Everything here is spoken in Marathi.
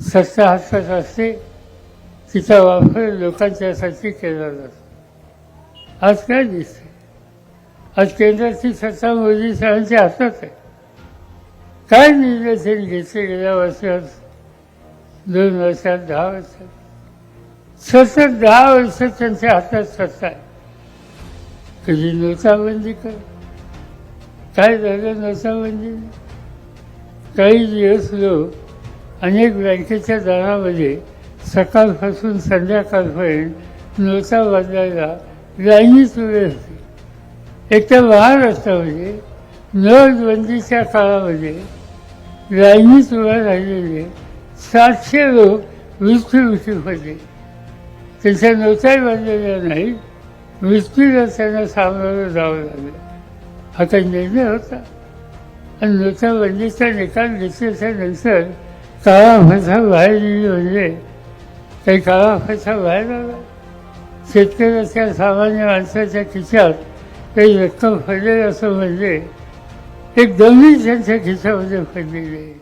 सत्ता हातात असते तिचा वापर लोकांच्यासाठी केला जातो. आज काय दिसते? आज केंद्राची सत्ता मोदी साहेबांच्या हातात आहे. काय निर्णय त्यांनी घेतले गेल्या वर्षात? दोन वर्षात दहा वर्षात? सतत दहा वर्ष त्यांच्या हातात सत्ता आहे. कधी नोटाबंदी कर? काय झालं नोटाबंदी काही दिवस लोक अनेक बँकेच्या दरामध्ये सकाळपासून संध्याकाळपर्यंत नोटा बदलायला लाईनीच उभे होते. एक तर महाराष्ट्रामध्ये नोटबंदीच्या काळामध्ये लाईनीत उभे राहिलेले सातशे लोक मृत्युमुखी होते. त्यांच्या नोटाही बदललेल्या नाहीत मृत्यूला त्यांना सामोरं जावं लागलं. हा काही निर्णय होता. आणि नोटाबंदीचा निकाल घेतल्याच्या नंतर काळा फसा बाहेर म्हणजे काही काळा फसा बाहेर आला शेतकऱ्याच्या सामान्य माणसाच्या खिशात काही रक्कम पडलेली असं म्हणजे एक गंभीर त्यांच्या खिशामध्ये पडलेली आहे.